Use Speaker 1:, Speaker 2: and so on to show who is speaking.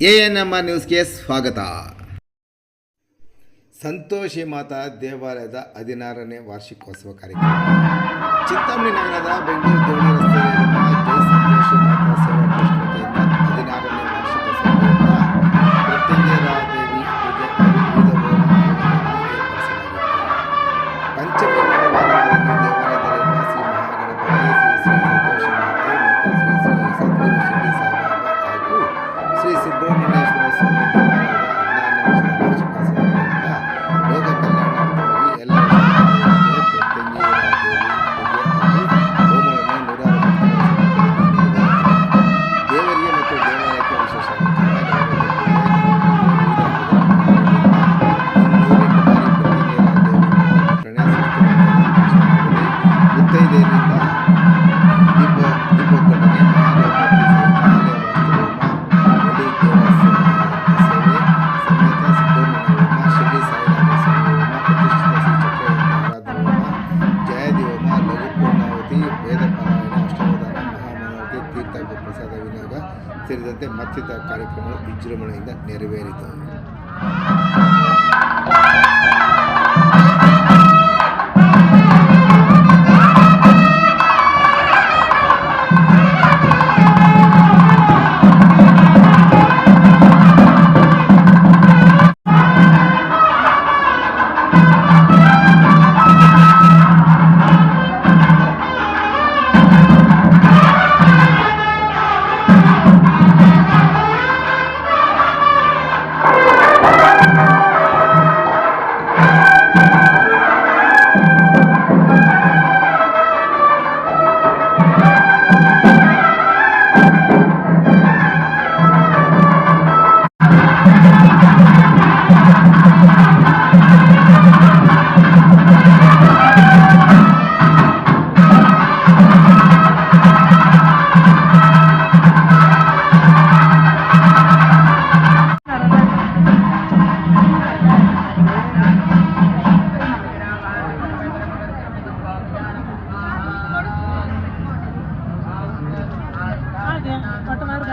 Speaker 1: A N M R ನ್ಯೂಸ್ಗೆ ಸ್ವಾಗತ. ಸಂತೋಷಿ ಮಾತಾ ದೇವಾಲಯದ ಹದಿನಾರನೇ ವಾರ್ಷಿಕೋತ್ಸವ ಕಾರ್ಯಕ್ರಮ. ಚಿಂತಾಮಣಿ ನಗರದ ಬೆಂಗಳೂರು ಶ್ರೀಮತಿ ವೇದಪಾರಾಯಣ ಅಷ್ಟವಧಾನ ಮಹಾಮಾರತಿ ತೀರ್ಥಾಂಗ ಪ್ರಸಾದ ವಿನಿಯೋಗ ಸೇರಿದಂತೆ ಮತ್ತಿತರ ಕಾರ್ಯಕ್ರಮಗಳು ವಿಜೃಂಭಣೆಯಿಂದ ನೆರವೇರಿತು.